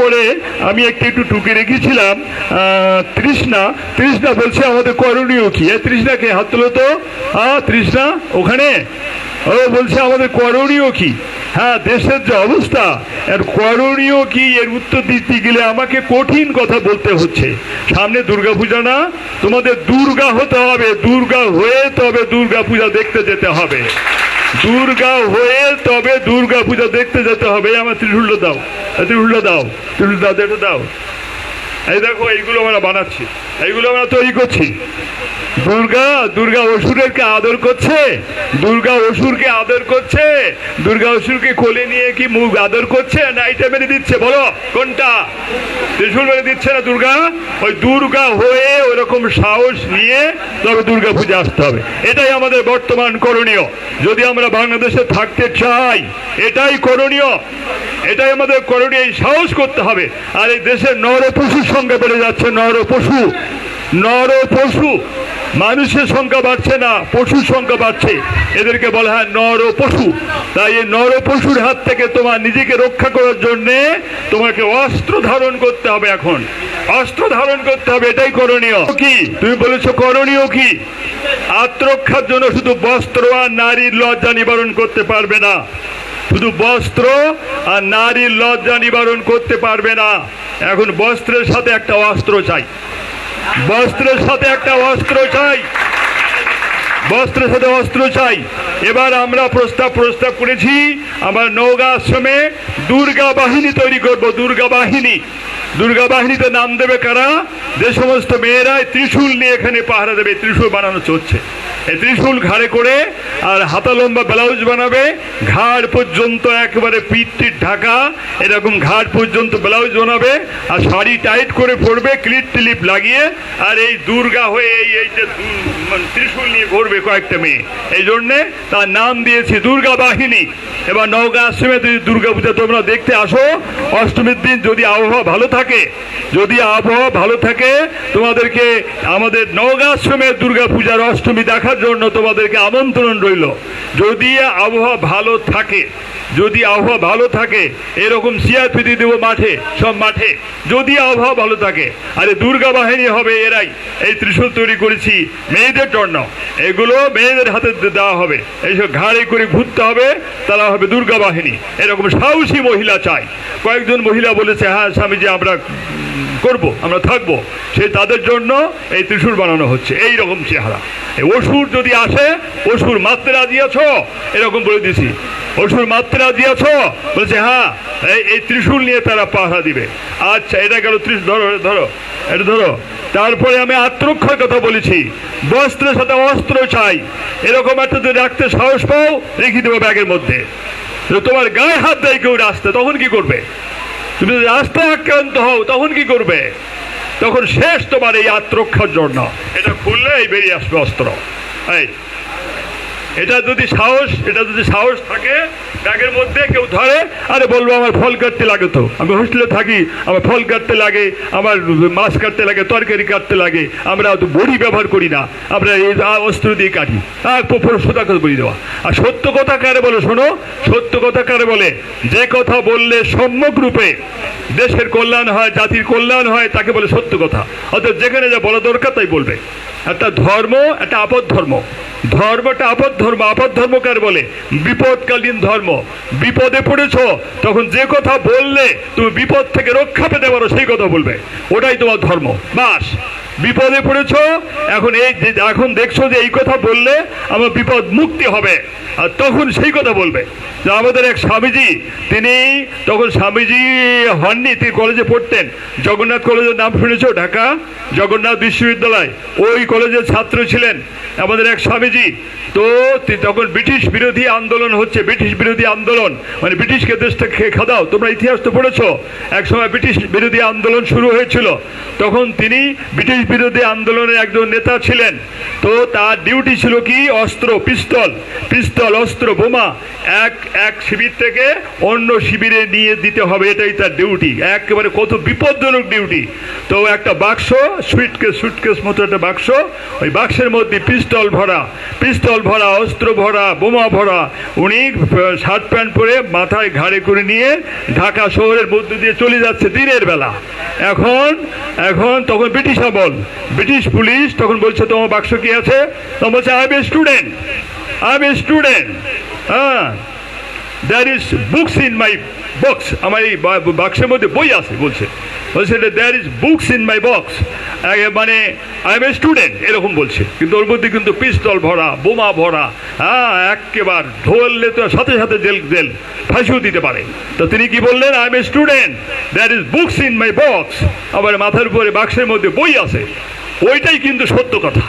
পরে আমি একটু একটু টুকে রেখেছিলাম তৃষ্ণা। তৃষ্ণা বলছে, আমাদের করণীয় কি? এ তৃষ্ণাকে হাত তোলো তো। হ্যাঁ তৃষ্ণা, ওখানে? ও বলছে, আমাদের করণীয় কি? হ্যাঁ দেশের যে অবস্থা, এর করণীয় কি? এর উত্তর দিতে গেলে আমাকে কঠিন কথা বলতে হচ্ছে। সামনে দুর্গা পূজা না, তোমাদের দুর্গা হতে হবে, দুর্গা হয়ে তবে দুর্গা পূজা দেখতে যেতে হবে। দুর্গা হয়ে তবে দুর্গা পূজা দেখতে যেতে হবে। আমার ত্রিশুল্য দাও। ত্রিশুল্য দাও। ত্রিশুল দাও, এটা দাও। এই দেখো, এইগুলো আমরা বানাচ্ছি। এইগুলো আমরা তৈরি করছি। দুর্গা দুর্গা অসুরেরকে আদর করছে। দুর্গা অসুরকে আদর করছে। দুর্গা অসুরকে কোলে নিয়ে কি মুখ আদর করছে না এইটা মেরে দিচ্ছে? বলো, কোনটা? ত্রিশুল মেরে দিচ্ছে না দুর্গা? ওই দুর্গা হয়ে ওরকম সাহস নিয়ে তবে দুর্গা পূজা আসতে হবে। এটাই আমাদের বর্তমান করণীয়। যদি আমরা বাংলাদেশে থাকতে চাই, এটাই করণীয়। এটাই আমাদের করণীয় সাহস করতে হবে। আর এই দেশের নর পশুর সংখ্যা বেড়ে যাচ্ছে, নর পশু। নর পশু, মানুষের সংখ্যা বাড়ছে না, পশুর সংখ্যা বাড়ছে। এদেরকে বলা হয় নর পশু। তাই এই নর পশুর হাত থেকে তোমার নিজেকে রক্ষা করার জন্যে তোমাকে অস্ত্র ধারণ করতে হবে এখন। অস্ত্র ধারণ করতে হবে, এটাই করণীয়। কি? তুমি বলেছ করণীয় কি? আত্মরক্ষার জন্য শুধু বস্ত্র আর নারীর লজ্জা নিবারণ করতে পারবে না। শুধু বস্ত্র আর নারীর লজ্জা নিবারণ করতে পারবে না। এখন বস্ত্রের সাথে একটা অস্ত্র চাই। বস্ত্রের সাথে একটা অস্ত্র চাই। বস্ত্রের সাথে অস্ত্র চাই। এবার আমরা প্রস্তাব প্রস্তাব করেছি, আমার নৌগা আশ্রমে দুর্গা বাহিনী তৈরি করব, দুর্গা বাহিনী। দুর্গা বাহিনীতে নাম দেবে কারা? যে সমস্ত মেয়েরাই ত্রিশূল নিয়ে এখানে পাহারা দেবে, ত্রিশূল বানানো চলছে। ত্রিশূল ঘাড়ে করে আর হাতা লম্বা ব্লাউজ বানাবে। ঘাড় পর্যন্ত একবারে পিঠটির ঢাকা, এরকম ঘাড় পর্যন্ত ব্লাউজ বানাবে আর শাড়ি টাইট করে পরবে, ক্লিপ টিলিপ লাগিয়ে। আর এই দুর্গা হয়ে এই এই যে ত্রিশুল মানে ত্রিশূল নিয়ে ঘুরবে কয়েকটা মেয়ে। এই জন্যে তার নাম দিয়েছি দুর্গা বাহিনী। এবার নওগাঁ আশ্রমে যদি দুর্গা পূজা তোমরা দেখতে আসো, অষ্টমীর দিন যদি আবহাওয়া ভালো থাকে, যদি আবহাওয়া ভালো থাকে, তোমাদেরকে আমাদের নওগাঁ আশ্রমে দুর্গা পূজার অষ্টমী দেখার জন্য তোমাদেরকে আমন্ত্রণ রইল। যদি আবহাওয়া ভালো থাকে যদি আবহাওয়া ভালো থাকে, এরকম সিআরপি দিয়ে দেবো মাঠে, সব মাঠে। যদি আবহাওয়া ভালো থাকে, আরে দুর্গা বাহিনী হবে এরাই। এই ত্রিশূল তৈরি করেছি মেয়েদের জন্য। এগুলো মেয়েদের হাতে দেওয়া হবে। এইসব ঘাড়ে করে ঘুরতে হবে, তারা হবে দুর্গা বাহিনী। এরকম সাহসী মহিলা চাই। কয়েকজন মহিলা বলেছে হ্যাঁ স্বামীজি, আমরা করব, আমরা থাকব। সেই তাদের জন্য এই ত্রিশূল বানানো হচ্ছে। এই রকম চেহারা অসুর যদি আসে, অসুর মারতে রাজি আছো? এরকম বলে দিছি। মারতে রাজি আছো বলছে হ্যাঁ এই- ত্রিশূল নিয়ে তারা পাহারা দিবে। আচ্ছা এটা গেল ত্রিশ, ধরো ধরো, এটা ধরো। তারপরে আমি আত্মরক্ষার কথা বলেছি। বস্ত্রের সাথে অস্ত্র চাই। এরকম একটা যদি রাখতে সাহস পাও, রেখে দেবো ব্যাগের মধ্যে। তোমার গায়ে হাত দেয় কেউ রাস্তা, তখন কি করবে? তুমি যদি রাস্তায় আক্রান্ত হও, তখন কি করবে? তখন শেষ তোমার এই আত্মরক্ষার জন্য। এটা খুললে এই বেরিয়ে আসবে অস্ত্র। এই এটা যদি সাহস, এটা যদি সাহস থাকে, ব্যাগের মধ্যে কেউ ধরে, আরে বলব আমার ফল কাটতে লাগে তো। আমি হোস্টেলে থাকি, আমার ফল কাটতে লাগে, আমার মাছ কাটতে লাগে, তরকারি কাটতে লাগে, আমরা বড়ি ব্যবহার করি না, আমরা এই অস্ত্র দিয়ে কাটি, আর সোজা কথা বলি দেওয়া। আর সত্য কথা কারে বলে শোনো? সত্য কথা কারে বলে? যে কথা বললে সম্যক রূপে দেশের কল্যাণ হয়, জাতির কল্যাণ হয়, তাকে বলে সত্য কথা। অর্থাৎ যেখানে যা বলা দরকার তাই বলবে। একটা ধর্ম, একটা আপদ ধর্ম। ধর্মটা আপদ ধর্ম আপদ ধর্ম কার বলে? বিপদকালীন ধর্ম। বিপদে পড়েছ, তখন যে কথা বললে তুমি বিপদ থেকে রক্ষা পেতে পারো, সেই কথা বলবে। ওটাই তোমার ধর্ম। বাস। বিপদে পড়েছ? এখন এই এখন দেখছ যে এই কথা বললে আমার বিপদ মুক্তি হবে। আর তখন সেই কথা বলবে। যে আমাদের এক স্বামীজি, তিনি তখন স্বামীজি হননি, তিনি কলেজে পড়তেন। জগন্নাথ কলেজের নাম শুনেছ? ঢাকা? জগন্নাথ বিশ্ববিদ্যালয়। ওই কলেজের ছাত্র ছিলেন আমাদের এক স্বামীজি। তো তি- তখন ব্রিটিশ বিরোধী আন্দোলন হচ্ছে। ব্রিটিশ বিরোধী আন্দোলন। মানে ব্রিটিশকে দেশটা খেয়ে খাদাও। তোমরা ইতিহাস তো পড়েছো? এক সময় ব্রিটিশ বিরোধী আন্দোলন শুরু হয়েছিল। তখন তিনি ব্রিটিশ বিরোধী আন্দোলনের একজন নেতা ছিলেন। তো তার ডিউটি ছিল কি? অস্ত্র, পিস্তল পিস্তল, অস্ত্র, বোমা এক এক শিবির থেকে অন্য শিবিরে নিয়ে দিতে হবে। এটাই তার ডিউটি। একেবারে কত বিপজ্জনক ডিউটি। তো একটা বাক্স, সুইটকেস সুইটকেস মতো একটা বাক্স। ওই বাক্সের মধ্যে পিস্তল ভরা পিস্তল ভরা, অস্ত্র ভরা, বোমা ভরা। উনি শার্ট প্যান্ট পরে মাথায় ঘাড়ে করে নিয়ে ঢাকা শহরের মধ্যে দিয়ে চলে যাচ্ছে দিনের বেলা। এখন এখন তখন ব্রিটিশ আমল। ব্রিটিশ পুলিশ তখন বলছে, তোমার বাক্স কি আছে? তখন বলছে I am a student I am a student হ্যাঁ there is books in my box আমার এই বাক্সের মধ্যে বই আছে, বলছে। বলছে there is books in my box মানে আই এম এ স্টুডেন্ট এরকম বলছে। কিন্তু ওর মধ্যে কিন্তু পিস্তল ভরা, বোমা ভরা হ্যাঁ একেবার ধরলে তো সাথে সাথে জেল জেল, ফাঁসিও দিতে পারে। তো তিনি কি বললেন I am a student there is books in my box আবার মাথার উপরে বাক্সের মধ্যে বই আছে। ওইটাই কিন্তু সত্য কথা।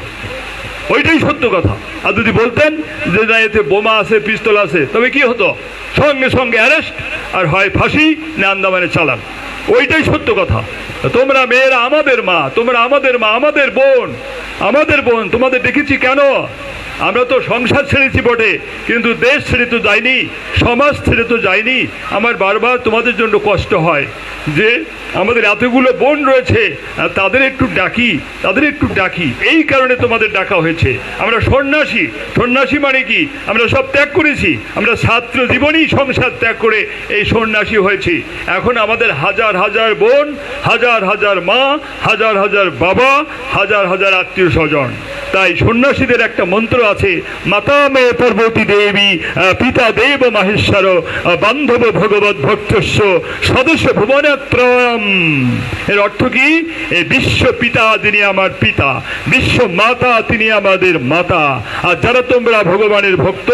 ওইটাই সত্য কথা। আর যদি বলতেন যে, না, এতে বোমা আছে, পিস্তল আছে, তবে কি হতো? সঙ্গে সঙ্গে অ্যারেস্ট, আর হয় ফাঁসি, না আন্দামানে চালান। ওইটাই সত্য কথা। তোমরা মেয়েরা আমাদের মা, তোমরা আমাদের মা, আমাদের বোন আমাদের বোন, তোমাদের দেখেছি কেন? আমরা তো সংসার ছেড়েছি বটে, কিন্তু দেশ ছেড়ে তো যাইনি, সমাজ ছেড়ে তো যাইনি। আমার বারবার তোমাদের জন্য কষ্ট হয় যে আমাদের এতগুলো বোন রয়েছে তাদের একটু ডাকি, তাদের একটু ডাকি। এই কারণে তোমাদের ডাকা হয়েছে। আমরা সন্ন্যাসী। সন্ন্যাসী মানে কি? আমরা সব ত্যাগ করেছি। আমরা ছাত্র জীবনেই সংসার ত্যাগ করে এই সন্ন্যাসী হয়েছি। এখন আমাদের হাজার হাজার বোন, হাজার হাজার মা, হাজার হাজার বাবা, হাজার হাজার আত্মীয় স্বজন। তাই সন্ন্যাসীদের একটা মন্ত্র আছে, মাতা মে পর্বতী দেবী পিতা দেব মাহেশ্বর বান্ধব ভগবত ভক্তস্য, সদস্য ভুবনেত্রয়ম। এর অর্থ কি? এই বিশ্ব পিতা যিনি আমার পিতা, বিশ্ব মাতা তিনি আমাদের মাতা। আর যারা তোমরা ভগবানের ভক্ত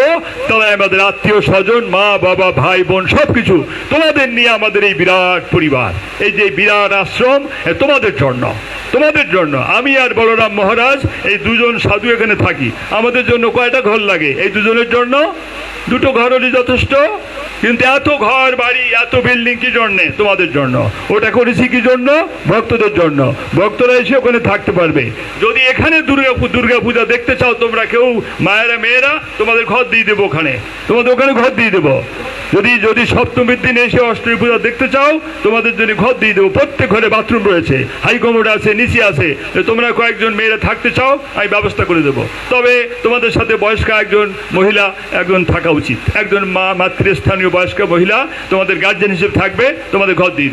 তারা আমাদের আত্মীয় স্বজন, মা, বাবা, ভাই, বোন সব কিছু তোমাদের নিয়ে আমাদের এই বিরাট পরিবার। এই যে বিরাট আশ্রম তোমাদের জন্য। তোমাদের জন্য। আমি আর বলরাম মহারাজ, এই দুজন সাধু এখানে থাকি। আমাদের জন্য কয়টা ঘর লাগে? এই দুজনের জন্য দুটো ঘর হলে যথেষ্ট, কিন্তু এত ঘর, বাড়ি, এত বিল্ডিং কি জন্যে? তোমাদের জন্য। ওটা করেছি কি জন্য? ভক্তদের জন্য। ভক্তরা এসে ওখানে থাকতে পারবে। যদি এখানে দুর্গা দুর্গা পূজা দেখতে চাও তোমরা, কেউ মায়েরা, মেয়েরা, তোমাদের ঘর দিয়ে দেবো ওখানে। তোমাদের ওখানে ঘর দিয়ে দেবো। যদি যদি সপ্তমীর দিন এসে অষ্টমী পূজা দেখতে চাও, তোমাদের জন্য ঘর দিয়ে দেবো। প্রত্যেক ঘরে বাথরুম রয়েছে। হাই কমোড আছে, নিচে আছে। তোমরা কয়েকজন মেয়েরা থাকতে চাও, আমি ব্যবস্থা করে দেবো। তবে তোমাদের সাথে বয়স্ক একজন মহিলা, একজন থাকা উচিত। একজন মা, মাতৃস্থানীয় বয়স্ক মহিলা তোমাদের গার্জেন হিসেবে থাকবে, তোমাদের ঘর দিয়ে।